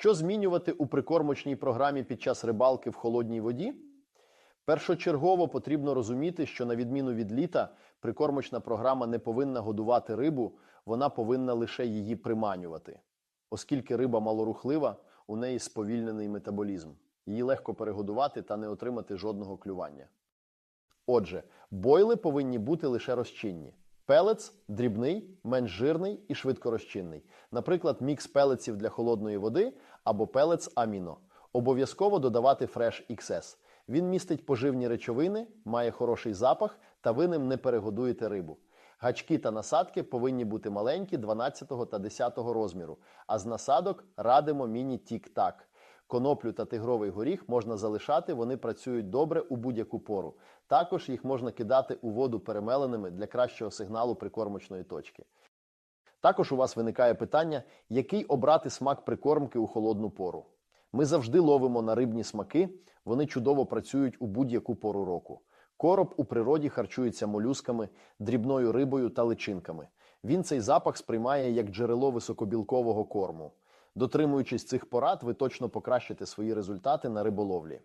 Що змінювати у прикормочній програмі під час рибалки в холодній воді? Першочергово потрібно розуміти, що на відміну від літа, прикормочна програма не повинна годувати рибу, вона повинна лише її приманювати. Оскільки риба малорухлива, у неї сповільнений метаболізм. Її легко перегодувати та не отримати жодного клювання. Отже, бойли повинні бути лише розчинні. Пелец дрібний, менш жирний і швидкорозчинний. Наприклад, мікс пелеців для холодної води або пелец аміно. Обов'язково додавати Fresh XS. Він містить поживні речовини, має хороший запах та ви ним не перегодуєте рибу. Гачки та насадки повинні бути маленькі 12 та 10 розміру, а з насадок радимо міні-тік-так. Коноплю та тигровий горіх можна залишати, вони працюють добре у будь-яку пору. Також їх можна кидати у воду перемеленими для кращого сигналу прикормочної точки. Також у вас виникає питання, який обрати смак прикормки у холодну пору. Ми завжди ловимо на рибні смаки, вони чудово працюють у будь-яку пору року. Короб у природі харчується молюсками, дрібною рибою та личинками. Він цей запах сприймає як джерело високобілкового корму. Дотримуючись цих порад, ви точно покращите свої результати на риболовлі.